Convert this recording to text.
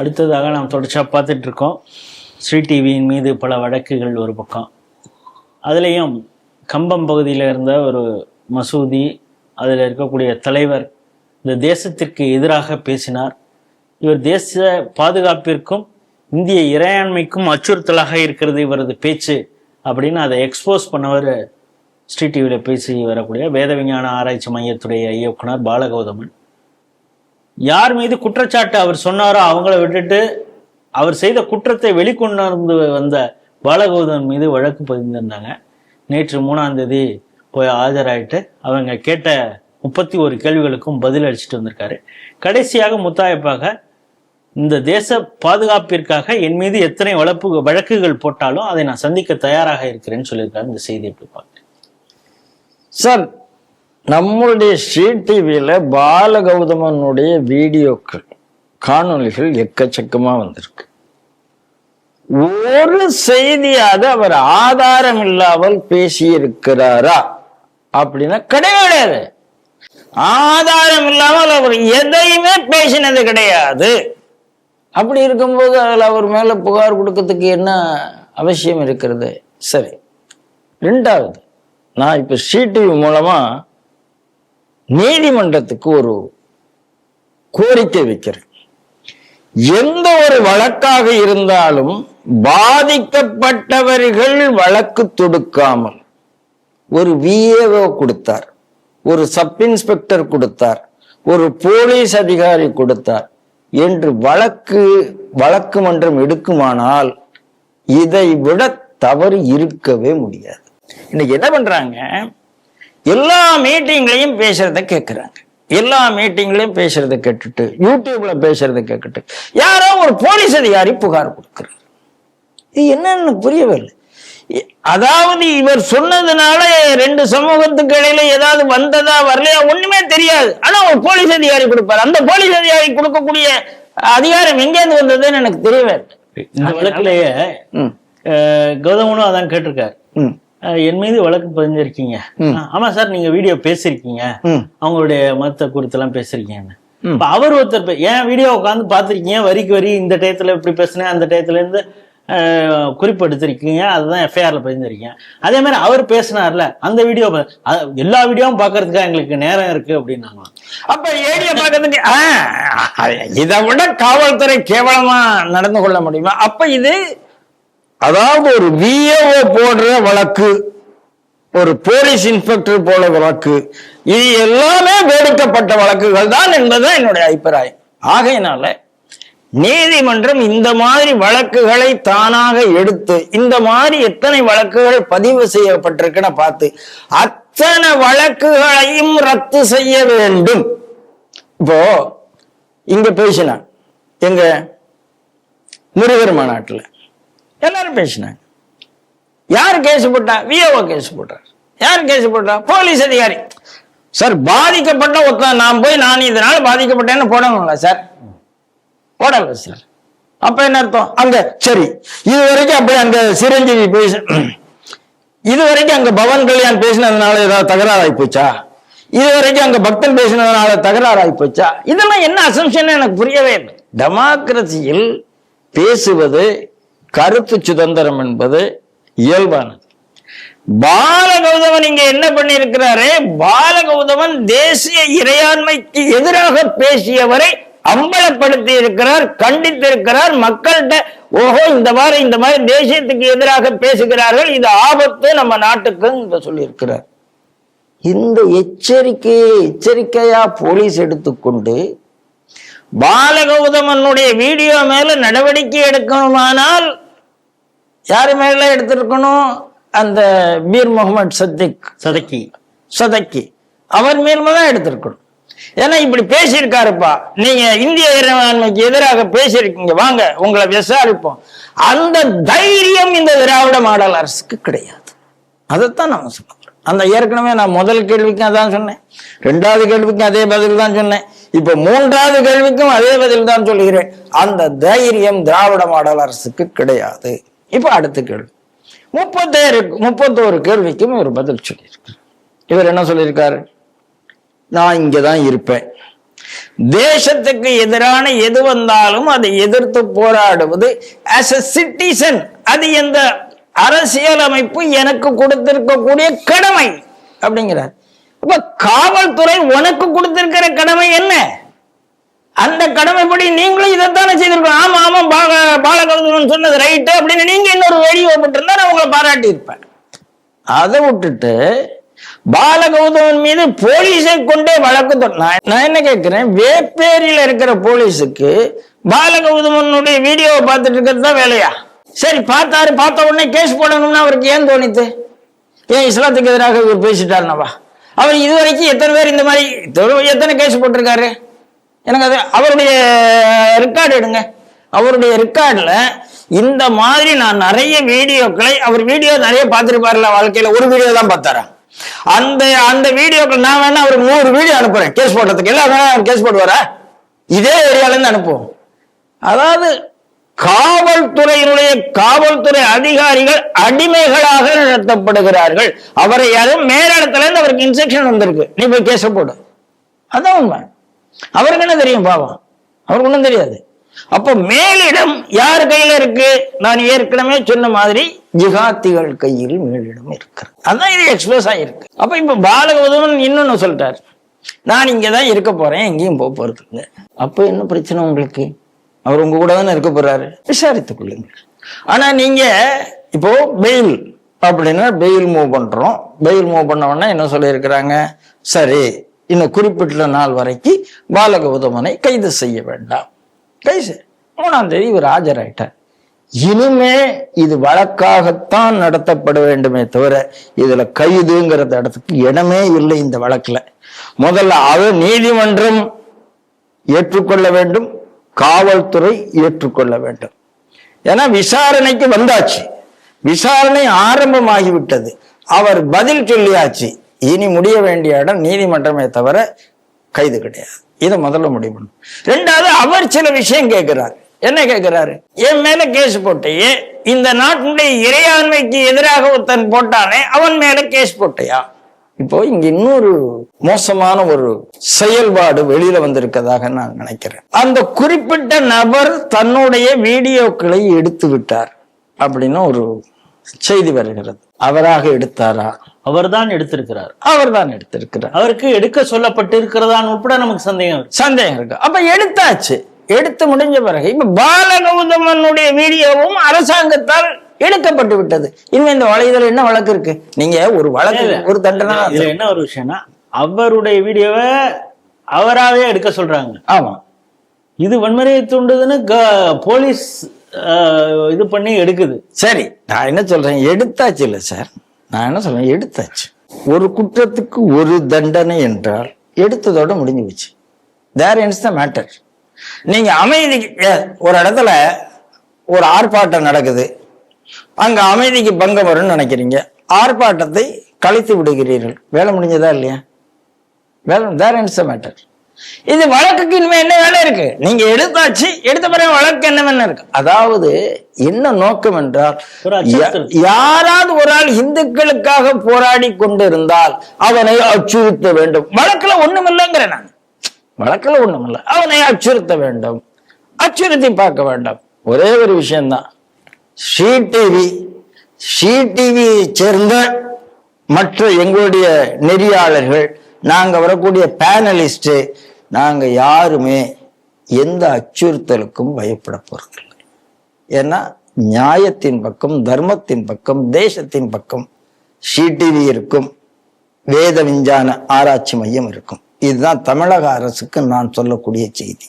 அடுத்ததாக நாம் தொடர்ச்சியாக பார்த்துட்டு இருக்கோம் ஸ்ரீ டிவியின் மீது பல வழக்குகள் ஒரு பக்கம். அதுலேயும் கம்பம் பகுதியில் இருந்த ஒரு மசூதி அதில் இருக்கக்கூடிய தலைவர் இந்த தேசத்திற்கு எதிராக பேசினார். இவர் தேச பாதுகாப்பிற்கும் இந்திய இறையாண்மைக்கும் அச்சுறுத்தலாக இருக்கிறது இவரது பேச்சு அப்படின்னு அதை எக்ஸ்போஸ் பண்ணவர் ஸ்ரீ டிவியில் பேசி வரக்கூடிய வேத விஞ்ஞான ஆராய்ச்சி மையத்துடைய இயக்குனர் பாலகௌதமன். யார் மீது குற்றச்சாட்டு அவர் சொன்னாரோ அவங்கள விட்டுட்டு அவர் செய்த குற்றத்தை வெளிக்கொண்டு வந்த பாலகௌதமன் மீது வழக்கு பதிந்திருந்தாங்க. நேற்று மூணாம் தேதி போய் ஆஜராயிட்டு அவங்க கேட்ட முப்பத்தி ஒரு கேள்விகளுக்கும் பதில் அளிச்சுட்டு வந்திருக்காரு. கடைசியாக முத்தாய்ப்பாக இந்த தேச பாதுகாப்பிற்காக என் மீது எத்தனை வழப்பு வழக்குகள் போட்டாலும் அதை நான் சந்திக்க தயாராக இருக்கிறேன்னு சொல்லியிருக்காரு. இந்த செய்தி எப்படி பார்க்குறேன் சார் நம்மளுடைய ஸ்ரீ டிவியில் பாலகௌதமனுடைய வீடியோக்கள் காணொளிகள் எக்கச்சக்கமாக வந்திருக்கு. ஒரு செய்தியாக அவர் ஆதாரம் இல்லாமல் பேசியிருக்கிறாரா அப்படின்னா கிடையவே கிடையாது. ஆதாரம் இல்லாமல் அவர் எதையுமே பேசினது கிடையாது. அப்படி இருக்கும்போது அதில் அவர் மேலே புகார் கொடுக்கறதுக்கு என்ன அவசியம் இருக்கிறது? சரி ரெண்டாவது நான் இப்போ டிவி மூலமாக நீதிமன்றத்துக்கு ஒரு கோரிக்கை வைக்கிறேன் எந்த ஒரு வழக்காக இருந்தாலும் பாதிக்கப்பட்டவர்கள் வழக்கு தொடுக்காமல் ஒரு விஏஓ கொடுத்தார் ஒரு சப் இன்ஸ்பெக்டர் கொடுத்தார் ஒரு போலீஸ் அதிகாரி கொடுத்தார் என்று வழக்கு வழக்கு மன்றம் எடுக்குமானால் இதை விட தவறு இருக்கவே முடியாது. இன்னைக்கு என்ன பண்றாங்க? எல்லா மீட்டிங்லையும் பேசுறத கேட்கறாங்க எல்லா மீட்டிங்லயும் பேசுறத கேட்டுட்டு யூடியூப்ல பேசுறத கேட்டுட்டு யாரோ ஒரு போலீஸ் அதிகாரி புகார் கொடுக்கிறார். இது என்னன்னு புரியவே இல்லை அதாவது இவர் சொன்னதுனால ரெண்டு சமூகத்துக்கு இடையில ஏதாவது வந்ததா வரலையா ஒண்ணுமே தெரியாது. ஆனா ஒரு போலீஸ் அதிகாரி கொடுப்பாரு. அந்த போலீஸ் அதிகாரி கொடுக்கக்கூடிய அதிகாரம் எங்கேருந்து வந்ததுன்னு எனக்கு தெரியவே இல்லை. இந்த வழக்கிலேயே கௌதமனும் அதான் கேட்டிருக்காரு. என் மீது வழக்கு பதிஞ்சிருக்கீங்க. ஆமா சார் நீங்க வீடியோ பேசிருக்கீங்க அவங்களுடைய மதத்தை குறித்து எல்லாம் பேசிருக்கீங்கன்னு அவர் ஒருத்தர் ஏன் வீடியோ உட்காந்து பாத்திருக்கீங்க வரிக்கு வரி இந்த டயத்துல இப்படி பேசுனேன் அந்த டயத்துல இருந்து அஹ், குறிப்பு எடுத்திருக்கீங்க அதுதான் எஃப்ஐஆர்ல பதிஞ்சிருக்கீங்க. அதே மாதிரி அவர் பேசினார்ல அந்த வீடியோ எல்லா வீடியோவும் பாக்குறதுக்கு எங்களுக்கு நேரம் இருக்கு அப்படின்னாங்க. அப்ப ஏடிய பார்க்கறதுக்கு ஆ, இதை விட காவல்துறை கேவலமா நடந்து கொள்ள முடியுமா? அப்ப இது அதாவது ஒரு விஏஓ போடுற வழக்கு ஒரு போலீஸ் இன்ஸ்பெக்டர் போல வழக்கு இது எல்லாமே வேடிக்கப்பட்ட வழக்குகள் தான் என்பதுதான் என்னுடைய அபிப்பிராயம். ஆகையினால நீதிமன்றம் இந்த மாதிரி வழக்குகளை தானாக எடுத்து இந்த மாதிரி எத்தனை வழக்குகள் பதிவு செய்யப்பட்டிருக்குன்னு பார்த்து அத்தனை வழக்குகளையும் ரத்து செய்ய வேண்டும். இப்போ இங்க பேசினான் எங்க முருகர் மாநாட்டில் எல்லாரும் பேசினாங்க. யார் கேஸ் போட்டா? விஓ கேஸ் போட்டார். யார் கேஸ் போட்டா? போலீஸ் அதிகாரி. சார் பாதிக்கப்பட்ட ஒருத்தன் நான் போய் நான் இதனால பாதிக்கப்பட்டேன்னு போடணும்ல சார். போடல சார். அப்ப என்ன அர்த்தம்? அங்க சரி இது வரைக்கும் அப்படி அங்க சிரஞ்சீவி பேச இது வரைக்கும் அங்க பவன் கல்யாண் பேசினதுனால ஏதாவது தகராறு போச்சா? இது வரைக்கும் அங்க பக்தன் பேசினதுனால தகராறு போச்சா? இதெல்லாம் என்ன அசம்ஷன் எனக்கு புரியவே இல்லை. டெமோக்ரஸியில் பேசுவது கருத்து சுதந்திரம் என்பது இயல்பானது. பாலகௌதமன் இங்க என்ன பண்ணியிருக்கிறாரு? பாலகௌதமன் தேசிய இறையாண்மைக்கு எதிராக பேசியவரை அம்பலப்படுத்தி இருக்கிறார் கண்டித்திருக்கிறார். மக்கள்கிட்ட ஓஹோ இந்த மாதிரி இந்த மாதிரி தேசியத்துக்கு எதிராக பேசுகிறார்கள் இது ஆபத்து நம்ம நாட்டுக்கு சொல்லியிருக்கிறார். இந்த எச்சரிக்கையை எச்சரிக்கையா போலீஸ் எடுத்துக்கொண்டு பாலகௌதமனுடைய வீடியோ மேல நடவடிக்கை எடுக்கணுமானால் யாரு மேல எடுத்திருக்கணும்? அந்த பீர் முகமது சத்திக். சதக்கி. சதக்கி. அவர் மேல தான் எடுத்திருக்கணும். ஏன்னா இப்படி பேசியிருக்காருப்பா. நீங்க இந்திய இறையாண்மைக்கு எதிராக பேசியிருக்கீங்க. வாங்க உங்களை விசாரிப்போம். அந்த தைரியம் இந்த திராவிட மாடல் அரசுக்கு கிடையாது. அதைத்தான் நம்ம சொல்ல போறோம். அந்த ஏற்கனவே நான் முதல் கேள்விக்கும் அதான் சொன்னேன். ரெண்டாவது கேள்விக்கும் அதே பதில் தான் சொன்னேன். இப்ப மூன்றாவது கேள்விக்கும் அதே பதில் தான் சொல்கிறேன். அந்த தைரியம் திராவிட மாடல் அரசுக்கு கிடையாது. இப்போ அடுத்த கேள்வி. முப்பத்தேரு முப்பத்தோரு கேள்விக்கும் இவர் பதில் சொல்லியிருக்கார். இவர் என்ன சொல்லியிருக்காரு? நான் இங்கே தான் இருப்பேன். தேசத்துக்கு எதிரான எது வந்தாலும் அதை எதிர்த்து போராடுவது ஆஸ் அ சிட்டிசன் அது இந்த அரசியலமைப்பு எனக்கு கொடுத்திருக்கக்கூடிய கடமை அப்படிங்கிறார். இப்ப காவல்துறை உனக்கு கொடுத்திருக்கிற கடமை என்ன? அந்த கடமைப்படி நீங்களும் இதைத்தானே செய்திருக்கணும். ஆமா ஆமா பால பாலகவுதரன் சொன்னது ரைட்டு அப்படின்னு நீங்க இன்னொரு வீடியோ போட்டிருந்தா நான் உங்களை பாராட்டி இருப்பேன் அதை விட்டுட்டு பாலகௌதமன் மீது போலீஸை கொண்டே வழக்கு தொ- நான் என்ன கேட்கிறேன்? வேப்பேரியில இருக்கிற போலீஸுக்கு பாலகௌதமனுடைய வீடியோவை பார்த்துட்டு இருக்கிறது தான் வேலையா? சரி பார்த்தாரு பார்த்த உடனே கேஸ் போடணும்னு அவருக்கு ஏன் தோணித்து? ஏன் இஸ்லாத்துக்கு எதிராக இவர் பேசிட்டாருனவா அவர் இதுவரைக்கும் எத்தனை பேர் இந்த மாதிரி எத்தனை கேஸ் போட்டிருக்காரு? எனக்கு அது அவருடைய ரெக்கார்டு எடுங்க. அவருடைய ரெக்கார்டில் இந்த மாதிரி நான் நிறைய வீடியோக்களை அவர் வீடியோ நிறைய பார்த்துருப்பார்ல வாழ்க்கையில் ஒரு வீடியோ தான் பார்த்தாரா அந்த அந்த வீடியோக்கள் நான் வேணா அவர் நூறு வீடியோ அனுப்புறேன் கேஸ் போடுறதுக்கு எல்லாம் வேணா அவர் கேஸ் போடுவாரா? இதே ஏரியாலேருந்து அனுப்புவோம். அதாவது காவல்துறையினுடைய காவல்துறை அதிகாரிகள் அடிமைகளாக நடத்தப்படுகிறார்கள். அவரை யாரும் மேலிடத்துல இருந்து அவருக்கு இன்ஸ்ட்ரக்ஷன் வந்திருக்கு. நீ போய் கேஸ போடு. அதான் உண்மை. அவருக்கு என்ன தெரியும் பாவம்? அவருக்கு ஒன்றும் தெரியாது. அப்போ மேலிடம் யார் கையில இருக்கு? நான் ஏற்கனவே சொன்ன மாதிரி ஜிகாத்திகள் கையில் மேலிடம் இருக்கிறது. அதான் இது எக்ஸ்பிரஸ் ஆயிருக்கு. அப்ப இப்ப பாலகௌதமன் இன்னொன்னு சொல்லிட்டாரு. நான் இங்கதான் இருக்க போறேன் எங்கேயும் போக போறது அப்போ அப்ப என்ன பிரச்சனை உங்களுக்கு? அவர் உங்க கூட தானே இருக்க போறாரு. விசாரித்துக் கொள்ளுங்கள். ஆனா நீங்க இப்போ பெயில் அப்படின்னா பெயில் மூவ் பண்றோம். பெயில் மூவ் பண்ண உடனே என்ன சொல்லியிருக்கிறாங்க? சரி இன்னும் குறிப்பிட்ட நாள் வரைக்கும் பாலகௌதமனை கைது செய்ய வேண்டாம். டைஸ் மூணாம் தேதி இவர் ஆஜராயிட்டார். இனிமே இது வழக்காகத்தான் நடத்தப்பட வேண்டுமே தவிர இதுல கைதுங்கிறத இடத்துக்கு இடமே இல்லை இந்த வழக்குல. முதல்ல அவர் நீதிமன்றம் ஏற்றுக்கொள்ள வேண்டும் காவல்துறை ஏற்றுக்கொள்ள வேண்டும். ஏன்னா விசாரணைக்கு வந்தாச்சு. விசாரணை ஆரம்பமாகிவிட்டது. அவர் பதில் சொல்லியாச்சு. இனி முடிய வேண்டிய இடம் நீதிமன்றமே தவிர கைது கிடையாது. இதை முதல்ல முடிவு பண்ணும் ரெண்டாவது அவர் சில விஷயம் கேட்கிறார். என்ன கேட்கிறாரு? என் மேல கேஸ் போட்டையே. இந்த நாட்டினுடைய இறையாண்மைக்கு எதிராக ஒருத்தன் போட்டானே அவன் மேல கேஸ் போட்டையா? இப்போ இங்க இன்னொரு மோசமான ஒரு செயல்பாடு வெளியில வந்திருக்கதாக நான் நினைக்கிறேன். அந்த குறிப்பிட்ட நபர் தன்னுடைய வீடியோக்களை எடுத்து விட்டார். அப்படின்னு ஒரு செய்தி வருகிறது. அவராக எடுத்தாரா? அவர்தான் எடுத்திருக்கிறார். அவர்தான் எடுத்திருக்கிறார். அவருக்கு எடுக்க சொல்லப்பட்டு இருக்கிறதான் உட்பட நமக்கு சந்தேகம் சந்தேகம் இருக்கு. அப்ப எடுத்தாச்சு. எடுத்து முடிஞ்ச பிறகு இப்ப பாலகௌதமனுடைய வீடியோவும் அரசாங்கத்தால் எடுக்கப்பட்டு விட்டது. இனிமே இந்த வலைதளம் என்ன வழக்கு இருக்கு? நீங்க ஒரு வழக்கு. ஒரு தண்டனை தான் இதுல என்ன ஒரு விஷயம்னா அவருடைய வீடியோவை அவராவே எடுக்க சொல்றாங்க. ஆமா. இது வன்முறையை தூண்டுதுன்னு போலீஸ் இது பண்ணி எடுக்குது. சரி நான் என்ன சொல்றேன்? எடுத்தாச்சு இல்ல சார். நான் என்ன சொல்றேன்? எடுத்தாச்சு. ஒரு குற்றத்துக்கு ஒரு தண்டனை என்றால் எடுத்ததோட முடிஞ்சு போச்சு தேர் இன்ஸ் த மேட்டர் நீங்க அமைதிக்கு ஒரு இடத்துல ஒரு ஆர்ப்பாட்டம் நடக்குது. அங்க அமைதிக்கு பங்கம் வரும்னு நினைக்கிறீங்க. ஆர்ப்பாட்டத்தை கழித்து விடுகிறீர்கள். வேலை முடிஞ்சதா இல்லையா? வேலை தேர் இன்ஸ் த மேட்டர் இது வழக்குக்கு இனிமே என்ன வேலை இருக்கு? நீங்க எடுத்தாச்சு எடுத்த பிறகு வழக்கு என்ன வேலை இருக்கு. அதாவது என்ன நோக்கம் என்றால் யாராவது ஒரு ஆள் இந்துக்களுக்காக போராடி கொண்டிருந்தால் அவனை அச்சுறுத்த வேண்டும். வழக்குல ஒண்ணுமில்லைங்கிறேன் நான். வழக்குல ஒண்ணுமில்லை. அவனை அச்சுறுத்த வேண்டும். அச்சுறுத்தி பார்க்க வேண்டாம். ஒரே ஒரு விஷயம்தான். ஸ்ரீ டிவி ஸ்ரீ டிவியை சேர்ந்த மற்ற எங்களுடைய நெறியாளர்கள் நாங்க வரக்கூடிய பேனலிஸ்ட் நாங்கள் யாருமே எந்த அச்சுறுத்தலுக்கும் பயப்பட போகிறதில்லை ஏன்னா நியாயத்தின் பக்கம் தர்மத்தின் பக்கம் தேசத்தின் பக்கம் ஸ்ரீ இருக்கும். வேத விஞ்ஞான ஆராய்ச்சி மையம் இருக்கும். இதுதான் தமிழக அரசுக்கு நான் சொல்லக்கூடிய செய்தி.